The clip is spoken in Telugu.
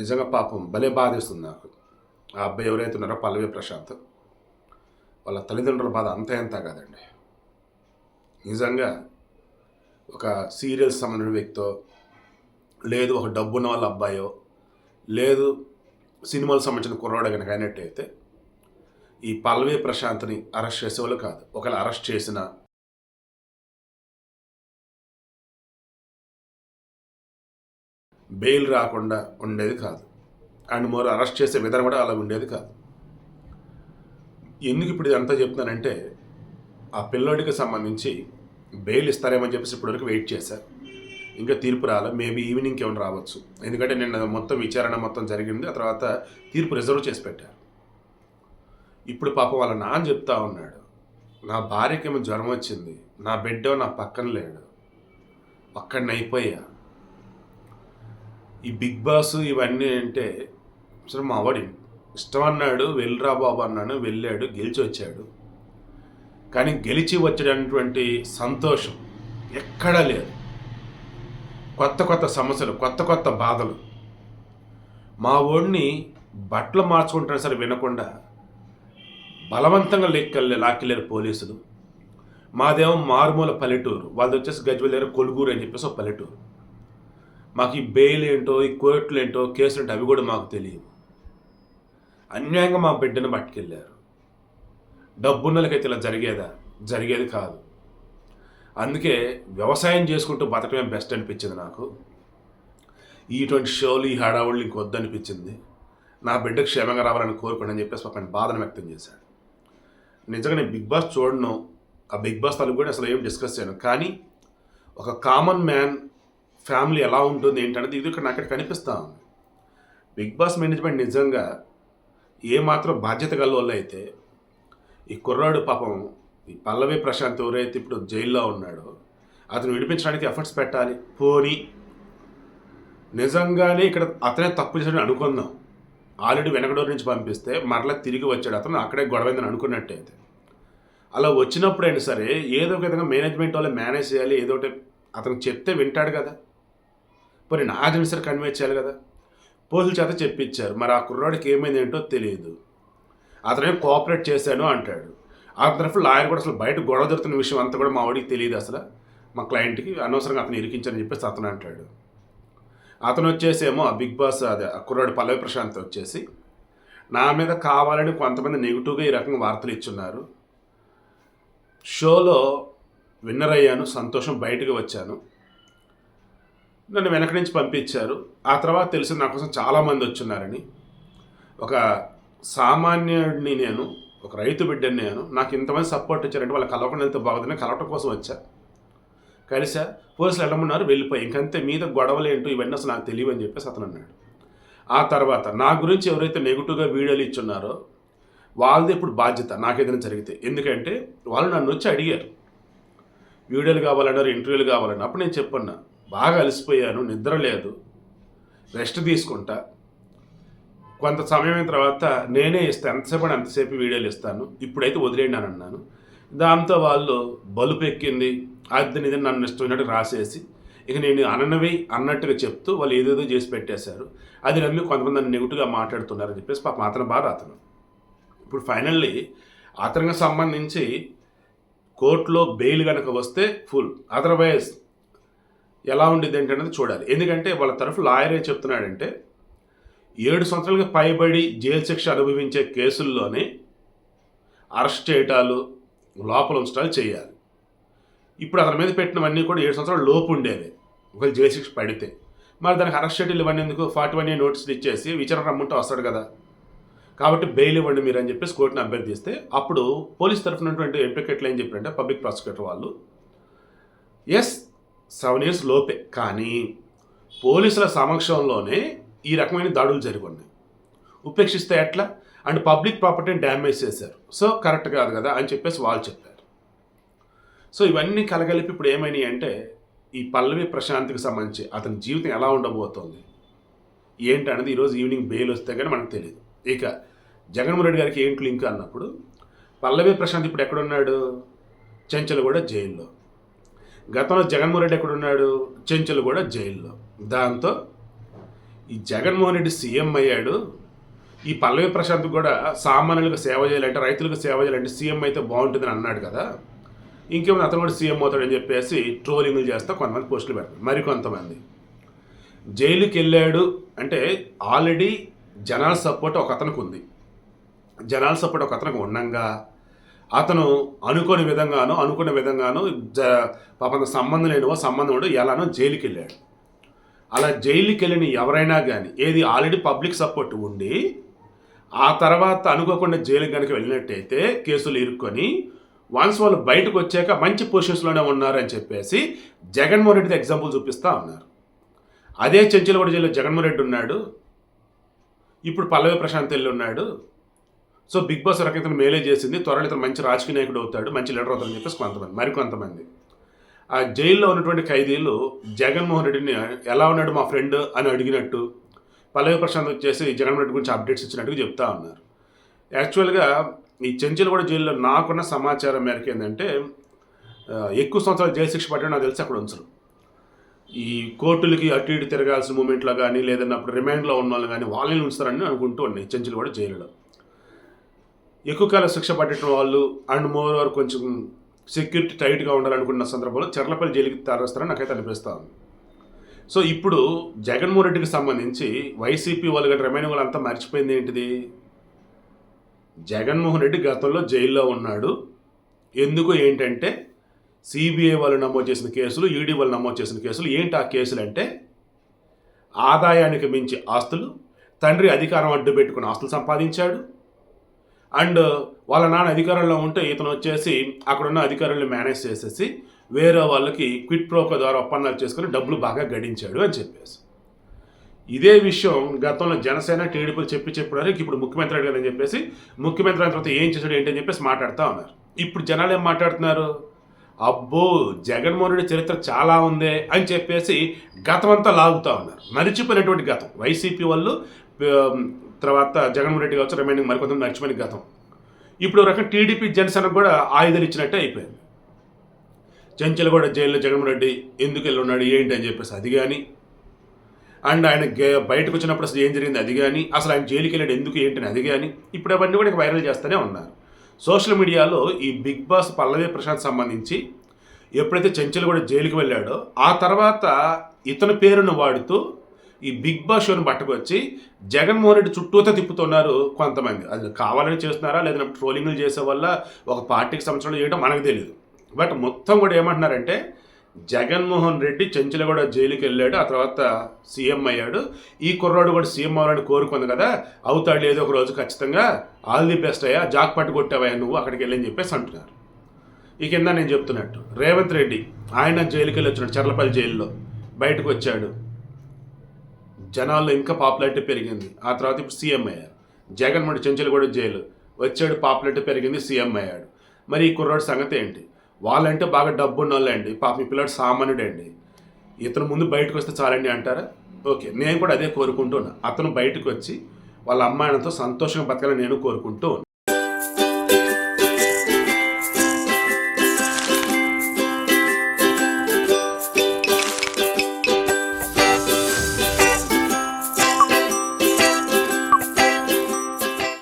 నిజంగా పాపం భలే బాధిస్తుంది నాకు. ఆ అబ్బాయి ఎవరైతే ఉన్నారో పల్లవి ప్రశాంత్ వాళ్ళ తల్లిదండ్రుల బాధ అంత ఎంత కాదండి. నిజంగా ఒక సీరియల్స్ సంబంధించిన వ్యక్తో లేదు ఒక డబ్బున్న వాళ్ళ అబ్బాయో లేదు సినిమాలకు సంబంధించిన కుర్రాడు కనుక అయినట్టయితే ఈ పల్లవి ప్రశాంత్ని అరెస్ట్ చేసేవాళ్ళు కాదు. ఒకవేళ అరెస్ట్ చేసిన బెయిల్ రాకుండా ఉండేది కాదు. అండ్ మోర్ అరెస్ట్ చేసే విధానం కూడా అలా ఉండేది కాదు. ఎందుకు ఇప్పుడు ఇదంతా చెప్తున్నానంటే ఆ పిల్లోడికి సంబంధించి బెయిల్ ఇస్తారేమని చెప్పేసి ఇప్పటివరకు వెయిట్ చేశారు. ఇంకా తీర్పు రాలే. మేబీ ఈవినింగ్కి ఏమైనా రావచ్చు. ఎందుకంటే నిన్న మొత్తం విచారణ మొత్తం జరిగింది. ఆ తర్వాత తీర్పు రిజర్వ్ చేసి పెట్టారు. ఇప్పుడు పాపం వాళ్ళ నాన్న చెప్తా ఉన్నాడు. నా భార్యకేమో జ్వరం వచ్చింది. నా బిడ్డ నా పక్కన లేడు. ఒక్కడిని అయిపోయా ఈ బిగ్ బాస్ ఇవన్నీ అంటే సరే మా వాడి ఇష్టం అన్నాడు వెళ్ళరా బాబు అన్నాడు వెళ్ళాడు గెలిచి వచ్చాడు. కానీ గెలిచి వచ్చేటటువంటి సంతోషం ఎక్కడా లేదు. కొత్త కొత్త సమస్యలు కొత్త కొత్త బాధలు. మా ఓడిని బట్టలు మార్చుకుంటున్నా సరే వినకుండా బలవంతంగా లెక్కలే లాక్కెళ్ళారు పోలీసులు. మాదేమో మారుమూల పల్లెటూరు వాళ్ళు వచ్చేసి గజ్వెల్ కొలుగూరు అని చెప్పేసి ఒక పల్లెటూరు. మాకు ఈ బెయిల్ ఏంటో ఈ కోర్టులు ఏంటో కేసులు ఏంటో అవి కూడా మాకు తెలియవు అన్యాయంగా మా బిడ్డను పట్టుకెళ్ళారు డబ్బున్నలకైతే ఇలా జరిగేదా? జరిగేది కాదు. అందుకే వ్యవసాయం చేసుకుంటూ బతకమే బెస్ట్ అనిపించింది నాకు. ఇటువంటి షోలు ఈ హడావుళ్ళు ఇంకొద్దనిపించింది నా బిడ్డ క్షేమంగా రావాలని కోరుకోండి అని చెప్పేసి ఒక బాధను వ్యక్తం చేశాడు. నిజంగా నేను బిగ్ బాస్ చూడను. ఆ బిగ్ బాస్ తలుపు కూడా అసలు ఏం డిస్కస్ చేయను. కానీ ఒక కామన్ మ్యాన్ ఫ్యామిలీ ఎలా ఉంటుంది ఏంటనేది ఇది ఇక్కడ నాకు కనిపిస్తూ ఉంది. బిగ్ బాస్ మేనేజ్మెంట్ నిజంగా ఏమాత్రం బాధ్యత గల అయితే ఈ కుర్రాడు పాపం ఈ పల్లవి ప్రశాంత్ ఎవరైతే ఇప్పుడు జైల్లో ఉన్నాడో అతను విడిపించడానికి ఎఫర్ట్స్ పెట్టాలి. పోని నిజంగానే ఇక్కడ అతనే తప్పు చేశాడని అనుకుందాం. ఆల్రెడీ వెనకడూరు నుంచి పంపిస్తే మరలా తిరిగి వచ్చాడు. అతను అక్కడే గొడవైందని అనుకున్నట్టయితే అలా వచ్చినప్పుడైనా సరే ఏదో ఒక విధంగా మేనేజ్మెంట్ వాళ్ళు మేనేజ్ చేయాలి. ఏదో ఒకటి అతను చెప్తే వింటాడు కదా. మరి నా సరే కన్వే చేయాలి కదా. పోలీసుల చేత చెప్పించారు. మరి ఆ కుర్రాడికి ఏమైంది ఏంటో తెలియదు. అతనే కోఆపరేట్ చేశాను అంటాడు. ఆ తరఫు లాయర్ కూడా అసలు బయట గొడవ జరుగుతున్న విషయం అంతా కూడా మా వాడికి తెలియదు అసలు. మా క్లయింట్కి అనవసరంగా అతను ఇరికించారని చెప్పేసి అతను అంటాడు. అతను వచ్చేసేమో ఆ బిగ్ బాస్ అదే ఆ కుర్రాడు పల్లవి ప్రశాంత్ వచ్చేసి నా మీద కావాలని కొంతమంది నెగిటివ్గా ఈ రకంగా వార్తలు ఇచ్చున్నారు. షోలో విన్నర్ అయ్యాను సంతోషం బయటకు వచ్చాను. నన్ను వెనక నుంచి పంపించారు. ఆ తర్వాత తెలిసి నా కోసం చాలామంది వచ్చున్నారని. ఒక సామాన్యుడిని నేను ఒక రైతు బిడ్డని నేను నాకు ఇంతమంది సపోర్ట్ ఇచ్చారంటే వాళ్ళు కలవకుండా వెళ్తే బాగుందని కలవటం కోసం వచ్చా. కలిసా పోలీసులు వెళ్ళమన్నారు వెళ్ళిపోయి ఇంకంతే మీద గొడవలు ఏంటో ఇవన్నీ అసలు నాకు తెలియవు అని చెప్పేసి అతను అన్నాడు. ఆ తర్వాత నా గురించి ఎవరైతే నెగిటివ్గా వీడియోలు ఇచ్చున్నారో వాళ్ళది ఇప్పుడు బాధ్యత నాకేదైనా జరిగితే. ఎందుకంటే వాళ్ళు నన్ను వచ్చి అడిగారు. వీడియోలు కావాలన్నారు ఇంటర్వ్యూలు కావాలన్నారు. అప్పుడు నేను చెప్పన్నా బాగా అలసిపోయాను నిద్ర లేదు. రెస్ట్ తీసుకుంటా. కొంత సమయం అయిన తర్వాత నేనే ఇస్తాను ఎంతసేపు అంటే అంతసేపు వీడియోలు ఇస్తాను. ఇప్పుడైతే వదిలేండి అని అన్నాను. దాంతో వాళ్ళు బలుపు ఎక్కింది అది ఇది నన్ను ఇష్టమైనట్టు రాసేసి ఇక నేను అననవి అన్నట్టుగా చెప్తూ వాళ్ళు ఏదేదో చేసి పెట్టేశారు. అది నమ్మి కొంతమంది నన్ను నెగిటివ్గా మాట్లాడుతున్నారని చెప్పేసి పాప అతను బాధ అతను. ఇప్పుడు ఫైనల్లీ అతనికి సంబంధించి కోర్టులో బెయిల్ కనుక వస్తే ఫుల్. అదర్వైజ్ ఎలా ఉండిద్ది అనేది చూడాలి. ఎందుకంటే వాళ్ళ తరఫు లాయర్ ఏం చెప్తున్నాడంటే ఏడు సంవత్సరాలకు పైబడి జైలు శిక్ష అనుభవించే కేసుల్లోనే అరెస్ట్ చేయటాలు లోపల ఉంచడాలు చేయాలి. ఇప్పుడు అతని మీద పెట్టినవన్నీ కూడా ఏడు సంవత్సరాలు లోపు ఉండేవి. ఒకవేళ జైలు శిక్ష పడితే. మరి దానికి అరెస్ట్ షెడ్యూల్ ఇవ్వండి ఎందుకు? ఫార్టీ వన్ ఇయర్ నోటీసులు ఇచ్చేసి విచారణ రమ్మంటే వస్తాడు కదా. కాబట్టి బెయిల్ ఇవ్వండి మీరు అని చెప్పేసి కోర్టుని అభ్యర్థిస్తే అప్పుడు పోలీస్ తరఫునటువంటి అడ్వకేట్లు ఏం చెప్పారంటే పబ్లిక్ ప్రాసిక్యూటర్ వాళ్ళు ఎస్ సెవెన్ ఇయర్స్ లోపే. కానీ పోలీసుల సమక్షంలోనే ఈ రకమైన దాడులు జరిగి ఉన్నాయి ఉపేక్షిస్తే ఎట్లా? అండ్ పబ్లిక్ ప్రాపర్టీని డ్యామేజ్ చేశారు. సో కరెక్ట్ కాదు కదా అని చెప్పేసి వాళ్ళు చెప్పారు. సో ఇవన్నీ కలగలిపి ఇప్పుడు ఏమైనాయి అంటే ఈ పల్లవి ప్రశాంత్కి సంబంధించి అతని జీవితం ఎలా ఉండబోతోంది? ఏంటి అనేది ఈరోజు ఈవినింగ్ బెయిల్ వస్తే కానీ మనకు తెలియదు ఇక జగన్మోహన్ రెడ్డి గారికి ఏంటి లింక్ అన్నప్పుడు పల్లవి ప్రశాంత్ ఇప్పుడు ఎక్కడున్నాడు? చెంచలగూడ కూడా జైల్లో. గతంలో జగన్మోహన్ రెడ్డి ఎక్కడున్నాడు? చెంచులు కూడా జైల్లో. దాంతో ఈ జగన్మోహన్ రెడ్డి సీఎం అయ్యాడు. ఈ పల్లవి ప్రశాంత్ కూడా సామాన్యులకు సేవ చేయాలంటే రైతులకు సేవ చేయాలంటే సీఎం అయితే బాగుంటుందని అన్నాడు కదా. ఇంకేమైనా అతను కూడా సీఎం అవుతాడని చెప్పేసి ట్రోలింగ్లు చేస్తా కొంతమంది పోస్టులు పెడతారు. మరి కొంతమంది. జైలుకి వెళ్ళాడు అంటే ఆల్రెడీ జనాల సపోర్ట్ ఒక అతనికి ఉంది. జనాల సపోర్ట్ ఒక అతనికి ఉండంగా అతను అనుకోని విధంగానో అనుకున్న విధంగానో జ పాపం సంబంధం లేనివో సంబంధం ఉండో ఎలానో జైలుకి వెళ్ళాడు అలా జైలుకి వెళ్ళిన ఎవరైనా కానీ ఏది ఆల్రెడీ పబ్లిక్ సపోర్ట్ ఉండి ఆ తర్వాత అనుకోకుండా జైలుకి కనుక వెళ్ళినట్టయితే కేసులు ఇరుక్కొని వన్స్ వాళ్ళు బయటకు వచ్చాక మంచి పొజిషన్స్లోనే ఉన్నారని చెప్పేసి జగన్మోహన్ రెడ్డి ఎగ్జాంపుల్ చూపిస్తూ ఉన్నారు. అదే చెంచులగూడ జైల్లో జగన్మోహన్ రెడ్డి ఉన్నాడు. ఇప్పుడు పల్లవి ప్రశాంత్ వెళ్ళి ఉన్నాడు సో బిగ్ బాస్ రకం మేలే చేసింది. త్వరలో ఇతను మంచి రాజకీయ నాయకుడు అవుతాడు మంచి లీడర్ అవుతాడని చెప్పేసి కొంతమంది మరికొంతమంది. ఆ జైల్లో ఉన్నటువంటి ఖైదీలు జగన్మోహన్ రెడ్డిని ఎలా ఉన్నాడు మా ఫ్రెండ్ అని అడిగినట్టు పల్లవి ప్రశాంత్ వచ్చేసి జగన్మోహన్ రెడ్డి గురించి అప్డేట్స్ ఇచ్చినట్టుగా చెప్తా ఉన్నారు. యాక్చువల్గా ఈ చెంచలగూడ జైల్లో నాకున్న సమాచారం మేరకు ఏంటంటే ఎక్కువ సంవత్సరాలు జైలు శిక్ష పట్టడం నాకు తెలిసి అక్కడ ఉంచరు. ఈ కోర్టులకి అటు ఇటు తిరగాల్సిన మూమెంట్లో కానీ లేదన్నప్పుడు రిమాండ్లో ఉన్న వాళ్ళు కానీ వాళ్ళని ఉంచుతారని అనుకుంటూ ఉన్నాయి చెంచలగూడ జైలులో. ఎక్కువ కాలం శిక్ష పట్టిన వాళ్ళు అండ్ మోర్ ఓవర్ కొంచెం సెక్యూరిటీ టైట్గా ఉండాలనుకున్న సందర్భంలో చెర్లపల్లి జైలుకి తరలిస్తారని నాకైతే అనిపిస్తుంది సో ఇప్పుడు జగన్మోహన్ రెడ్డికి సంబంధించి వైసీపీ వాళ్ళు కానీ రిమైనింగ్ వాళ్ళంతా మర్చిపోయింది ఏంటిది? జగన్మోహన్ రెడ్డి గతంలో జైల్లో ఉన్నాడు. ఎందుకు? ఏంటంటే సిబిఐ వాళ్ళు నమోదు చేసిన కేసులు ఈడీ వాళ్ళు నమోదు చేసిన కేసులు ఏంటి ఆ కేసులు అంటే ఆదాయానికి మించి ఆస్తులు తండ్రి అధికారం అడ్డు పెట్టుకుని ఆస్తులు సంపాదించాడు అండ్ వాళ్ళ నాన్న అధికారంలో ఉంటే ఇతను వచ్చేసి అక్కడున్న అధికారులను మేనేజ్ చేసేసి వేరే వాళ్ళకి క్విట్ ప్రోకో ద్వారా ఒప్పందాలు చేసుకుని డబ్బులు బాగా గడించాడు అని చెప్పేసి. ఇదే విషయం గతంలో జనసేన టీడీపీలు చెప్పి చెప్పడానికి ఇప్పుడు ముఖ్యమంత్రి అడిగారు అని చెప్పేసి ముఖ్యమంత్రి అయిన తర్వాత ఏం చేశాడు ఏంటని చెప్పేసి మాట్లాడుతూ ఉన్నారు. ఇప్పుడు జనాలు ఏం మాట్లాడుతున్నారు? అబ్బో జగన్మోహన్ రెడ్డి చరిత్ర చాలా ఉంది అని చెప్పేసి గతం అంతా లాగుతూ ఉన్నారు. మరిచిపోయినటువంటి గతం. వైసీపీ వాళ్ళు తర్వాత జగన్మోహన్ రెడ్డి కావచ్చు రిమైనింగ్ మరికొంతమంది మర్చిపోయిన గతం. ఇప్పుడు రకం టీడీపీ జనసేనకు కూడా ఆయుధాలు ఇచ్చినట్టే అయిపోయింది. చెంచలగూడ జైల్లో జగన్మోహన్ రెడ్డి ఎందుకు వెళ్ళి ఉన్నాడు ఏంటి అని చెప్పేసి అది కానీ అండ్ ఆయన గే- బయటకు వచ్చినప్పుడు అసలు ఏం జరిగింది అది కానీ అసలు ఆయన జైలుకి వెళ్ళాడు ఎందుకు ఏంటని అది కానీ ఇప్పుడు అవన్నీ కూడా వైరల్ చేస్తూనే ఉన్నారు. సోషల్ మీడియాలో ఈ బిగ్ బాస్ పల్లవి ప్రశాంత్ సంబంధించి ఎప్పుడైతే చెంచలగూడ కూడా జైలుకి వెళ్ళాడో ఆ తర్వాత ఇతని పేరును వాడుతూ ఈ బిగ్ బాస్ షోని పట్టుకొచ్చి జగన్మోహన్ రెడ్డి చుట్టూతో తిప్పుతున్నారు కొంతమంది. అది కావాలని చేస్తున్నారా? లేదా ట్రోలింగ్లు చేసే వల్ల ఒక పార్టీకి సంవత్సరం చేయడం మనకు తెలియదు బట్ మొత్తం కూడా ఏమంటున్నారంటే జగన్మోహన్ రెడ్డి చెంచులగూడ జైలుకి వెళ్ళాడు ఆ తర్వాత సీఎం అయ్యాడు. ఈ కుర్రాడు కూడా సీఎం అవ్వాలని కోరుకుంది కదా అవుతాడు ఏదో ఒక రోజు ఖచ్చితంగా. ఆల్ ది బెస్ట్ అయ్యా జాక్ పట్టు కొట్టావయ్యా నువ్వు అక్కడికి వెళ్ళని చెప్పేసి అంటున్నారు. ఈ కింద నేను చెప్తున్నట్టు రేవంత్ రెడ్డి ఆయన జైలుకి వెళ్ళి వచ్చినాడు చర్లపల్లి జైల్లో బయటకు వచ్చాడు. జనాల్లో ఇంకా పాపులారిటీ పెరిగింది. ఆ తర్వాత ఇప్పుడు సీఎం అయ్యారు. జగన్మోహన్ చెంచలగూడ జైలు. వచ్చాడు పాపులారిటీ పెరిగింది సీఎం అయ్యాడు. మరి ఈ కుర్రాడు సంగతి ఏంటి? వాళ్ళంటే బాగా డబ్బు ఉన్నోళ్ళండి పాప ఈ పిల్లాడు సామాన్యుడే అండి ఇతను ముందు బయటకు వస్తే చాలండి అంటారా? ఓకే నేను కూడా అదే కోరుకుంటున్నా. అతను బయటకు వచ్చి వాళ్ళ అమ్మాయిలతో సంతోషంగా బతకాలని నేను కోరుకుంటూ